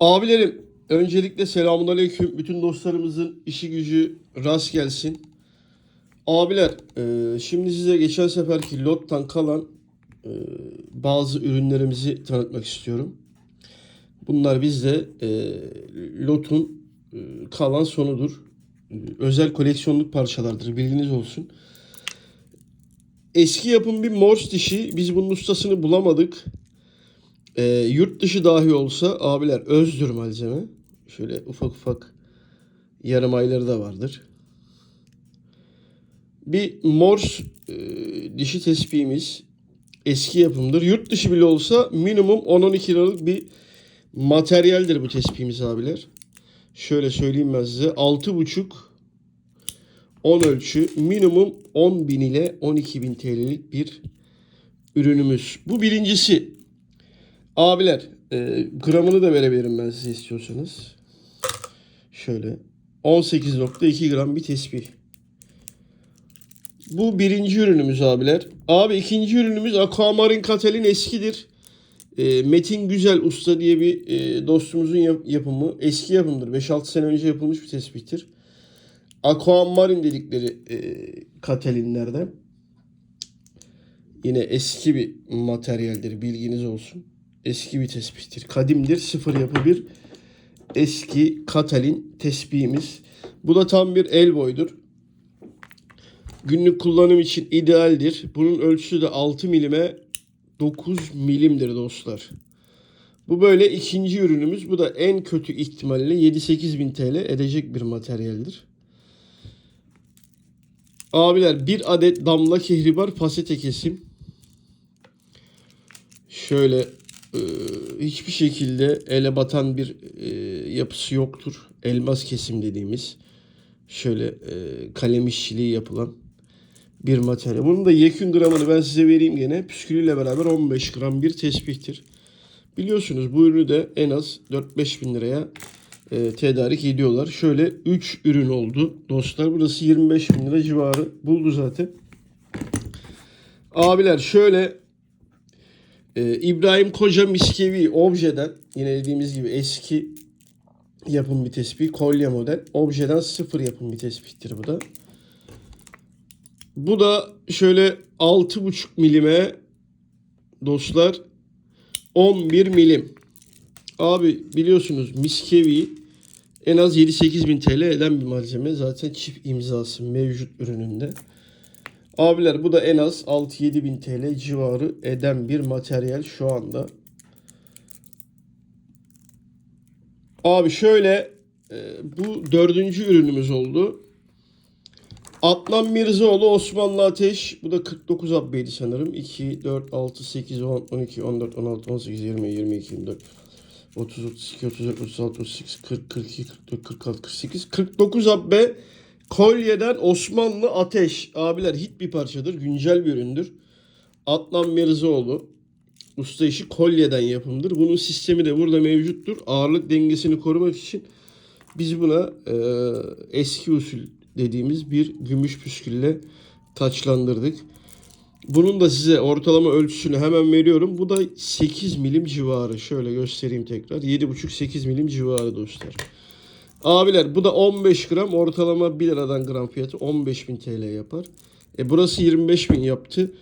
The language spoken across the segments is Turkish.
Abilerim öncelikle selamun aleyküm. Bütün dostlarımızın işi gücü rast gelsin. Abiler e, şimdi size geçen seferki lottan kalan e, bazı ürünlerimizi tanıtmak istiyorum. Bunlar bizde e, lotun e, kalan sonudur. E, özel koleksiyonluk parçalardır bilginiz olsun. Eski yapım bir Morse dişi. Biz bunun ustasını bulamadık. E, yurt dışı dahi olsa abiler özdür malzeme. Şöyle ufak ufak yarım ayları da vardır. Bir Morse e, dişi tespihimiz eski yapımdır. Yurt dışı bile olsa minimum 10-12 liralık bir materyaldir bu tespihimiz abiler. Şöyle söyleyeyim ben size. 6,5 10 ölçü minimum 10 bin ile 12 bin TL'lik bir ürünümüz. Bu birincisi. Abiler e, gramını da verebilirim ben size istiyorsanız. Şöyle 18.2 gram bir tespih. Bu birinci ürünümüz abiler. Abi ikinci ürünümüz Aquamarine Katel'in eskidir. E, Metin Güzel Usta diye bir e, dostumuzun yap- yapımı. Eski yapımdır. 5-6 sene önce yapılmış bir tespihtir. Aquamarine dedikleri e, Katelinlerden. Yine eski bir materyaldir. Bilginiz olsun. Eski bir tespihtir. Kadimdir. Sıfır yapı bir eski Katalin tespihimiz. Bu da tam bir el boydur. Günlük kullanım için idealdir. Bunun ölçüsü de 6 milime 9 milimdir dostlar. Bu böyle ikinci ürünümüz. Bu da en kötü ihtimalle 7-8 bin TL edecek bir materyaldir. Abiler bir adet damla kehribar pasete kesim. Şöyle hiçbir şekilde ele batan bir e, yapısı yoktur. Elmas kesim dediğimiz şöyle e, kalem işçiliği yapılan bir materyal. Bunun da yekün gramını ben size vereyim gene. Püskülüyle beraber 15 gram bir tespihtir. Biliyorsunuz bu ürünü de en az 4-5 bin liraya e, tedarik ediyorlar. Şöyle 3 ürün oldu dostlar. Burası 25 bin lira civarı buldu zaten. Abiler şöyle e, İbrahim Koca Miskevi objeden yine dediğimiz gibi eski yapım bir tespih. Kolye model. Objeden sıfır yapım bir tespihtir bu da. Bu da şöyle 6,5 milime dostlar 11 milim. Abi biliyorsunuz miskevi en az 7-8 bin TL eden bir malzeme. Zaten çift imzası mevcut ürününde. Abiler bu da en az 6-7 bin TL civarı eden bir materyal şu anda. Abi şöyle e, bu dördüncü ürünümüz oldu. Adnan Mirzaoğlu Osmanlı Ateş. Bu da 49 abbeydi sanırım. 2, 4, 6, 8, 10, 12, 14, 16, 18, 20, 22, 24, 30, 32, 34, 36, 38, 40, 42, 44, 46, 48, 49 abbe. Kolye'den Osmanlı Ateş. Abiler hit bir parçadır. Güncel bir üründür. Adnan Mirzaoğlu. Usta işi kolyeden yapımdır. Bunun sistemi de burada mevcuttur. Ağırlık dengesini korumak için biz buna e, eski usul dediğimiz bir gümüş püskülle taçlandırdık. Bunun da size ortalama ölçüsünü hemen veriyorum. Bu da 8 milim civarı. Şöyle göstereyim tekrar. 7,5-8 milim civarı dostlar. Abiler bu da 15 gram. Ortalama 1 liradan gram fiyatı 15 bin TL yapar. E burası 25 bin yaptı.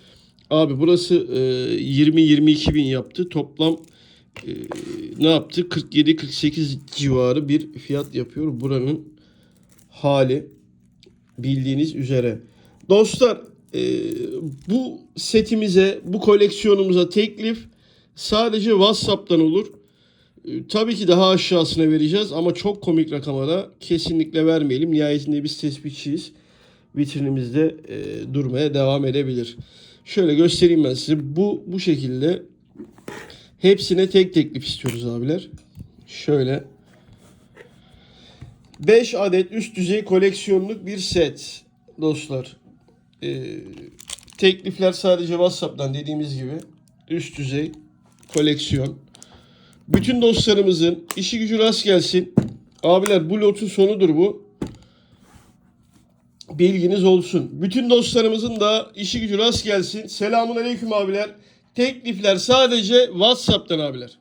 Abi burası e, 20-22 bin yaptı. Toplam e, ne yaptı? 47-48 civarı bir fiyat yapıyor buranın hali bildiğiniz üzere. Dostlar e, bu setimize, bu koleksiyonumuza teklif sadece WhatsApp'tan olur. E, tabii ki daha aşağısına vereceğiz ama çok komik rakama da kesinlikle vermeyelim. Nihayetinde biz tespitçiyiz. Vitrinimizde e, durmaya devam edebilir. Şöyle göstereyim ben size. Bu bu şekilde hepsine tek teklif istiyoruz abiler. Şöyle 5 adet üst düzey koleksiyonluk bir set dostlar. Ee, teklifler sadece WhatsApp'tan dediğimiz gibi üst düzey koleksiyon. Bütün dostlarımızın işi gücü rast gelsin. Abiler bu lotun sonudur bu. Bilginiz olsun. Bütün dostlarımızın da işi gücü rast gelsin. Selamun aleyküm abiler. Teklifler sadece WhatsApp'tan abiler.